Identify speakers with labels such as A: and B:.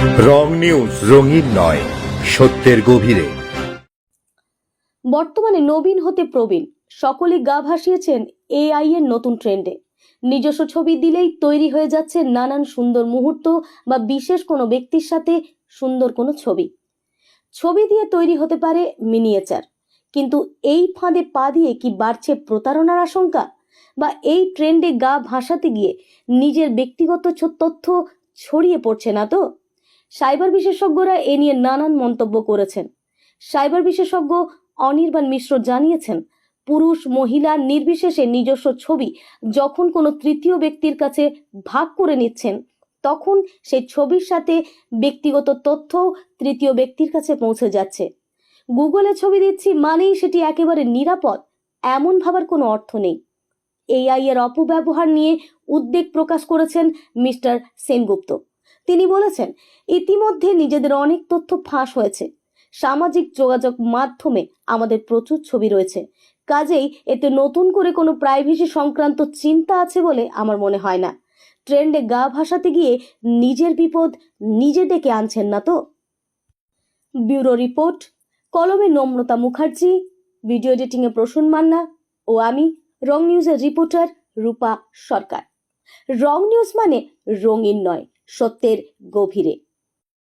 A: রং news, রঙিন নয়, সত্যের গভীরে।
B: বর্তমানে নবীন হতে প্রবীণ। সকলে গা ভাসিয়েছেন এআই এর নতুন ট্রেন্ডে। নিজস্ব ছবি দিলেই তৈরি হয়ে যাচ্ছে নানান সুন্দর মুহূর্ত বা বিশেষ কোনো ব্যক্তির সাথে সুন্দর কোনো ছবি। ছবি দিয়ে তৈরি হতে পারে মিনিয়েচার। কিন্তু এই ফাঁদে পা দিয়ে কি বাড়ছে প্রতারণার আশঙ্কা? বা এই ট্রেন্ডে গা ভাসাতে গিয়ে নিজের ব্যক্তিগত তথ্য ছড়িয়ে পড়ছে না তো? সাইবার বিশেষজ্ঞরা এ নিয়ে নানান মন্তব্য করেছেন। সাইবার বিশেষজ্ঞ অনির্বাণ মিশ্র জানিয়েছেন, পুরুষ, মহিলা নির্বিশেষে নিজস্ব ছবি যখন কোনো তৃতীয় ব্যক্তির কাছে ভাগ করে নিচ্ছেন, তখন সেই ছবির সাথে ব্যক্তিগত তথ্য তৃতীয় ব্যক্তির কাছে পৌঁছে যাচ্ছে। গুগলে ছবি দিচ্ছি মানেই সেটি একেবারে নিরাপদ, এমন ভাবার কোনো অর্থ নেই। এআই এর অপব্যবহার নিয়ে উদ্বেগ প্রকাশ করেছেন মিস্টার সেনগুপ্ত। তিনি বলেছেন, ইতিমধ্যে নিজেদের অনেক তথ্য ফাঁস হয়েছে। সামাজিক যোগাযোগ মাধ্যমে আমাদের প্রচুর ছবি রয়েছে। কাজেই এতে নতুন করে কোনো প্রাইভেসি সংক্রান্ত চিন্তা আছে বলে আমার মনে হয় না। ট্রেন্ডে গা ভাসাতে গিয়ে নিজের বিপদ নিজে ডেকে আনছেন না তো? ব্যুরো রিপোর্ট, কলমে নম্রতা মুখার্জি, ভিডিও এডিটিংয়ে প্রসূন মান্না ও আমি, রং নিউজের রিপোর্টার রূপা সরকার। রং নিউজ মানে রঙিন নয় সত্যের গভীরে।